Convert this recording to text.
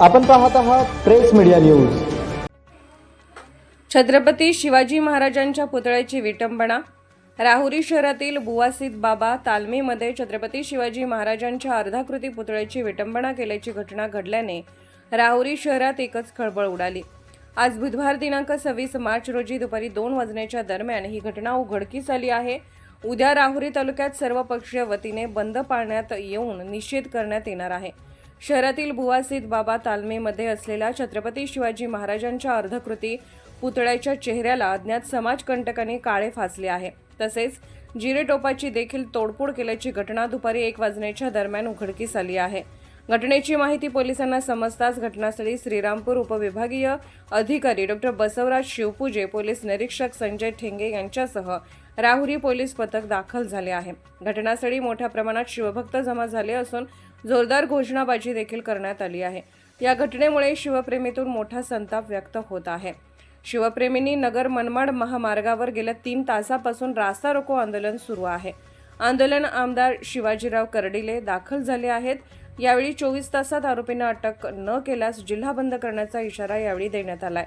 आपण पाहत आहात press media news. Chhatrapati Shivaji महाराजांच्या पुतळ्याची विटंबना. राहुरी शहरातील बुवासित बाबा तालमीमध्ये छत्रपती शिवाजी महाराजांच्या अर्धाकृती पुतळ्याची विटंबना केल्याची घटना घडल्याने राहुरी शहरात एकच खळबळ उडाली. आज बुधवार दिनांक सव्वीस मार्च रोजी दुपारी दोन वाजण्याच्या दरम्यान ही घटना उघडकीस आली आहे. उद्या राहुरी तालुक्यात सर्व पक्षीय वतीने बंद पाळण्यात येऊन निषेध करण्यात येणार आहे. शहरातील भुवासित बाबा तालमीमध्ये असलेल्या छत्रपती शिवाजी महाराजांच्या अर्धकृती पुतळ्याच्या चेहऱ्याला अज्ञात समाजकंटकांनी काळे फासले आहे. तसेच जिरेटोपाची देखील तोडफोड केल्याची घटना दुपारी एक वाजण्याच्या दरम्यान उघडकीस आली आहे. घटनेची माहिती पोलिसांना समजताच घटनास्थळी श्रीरामपूर उपविभागीय अधिकारी डॉक्टर बसवराज शिवपूजे पोलीस निरीक्षक संजय ठेंगे यांच्यासह राहुरी पोलीस पथक दाखल झाले आहे. घटनास्थळी मोठ्या प्रमाणात शिवभक्त जमा झाले असून जोरदार घोषणाबाजी देखील करण्यात आली आहे. या घटनेमुळे शिवप्रेमीतून मोठा संताप व्यक्त होत आहे. शिवप्रेमींनी नगर मनमाड महामार्गावर गेल्या तीन तासापासून रास्ता रोको आंदोलन सुरू आहे. आंदोलन आमदार शिवाजीराव कर्डिले दाखल झाले आहेत. यावेळी चोवीस तासात आरोपींना अटक न केल्यास जिल्हा बंद करण्याचा इशारा यावेळी देण्यात आलाय.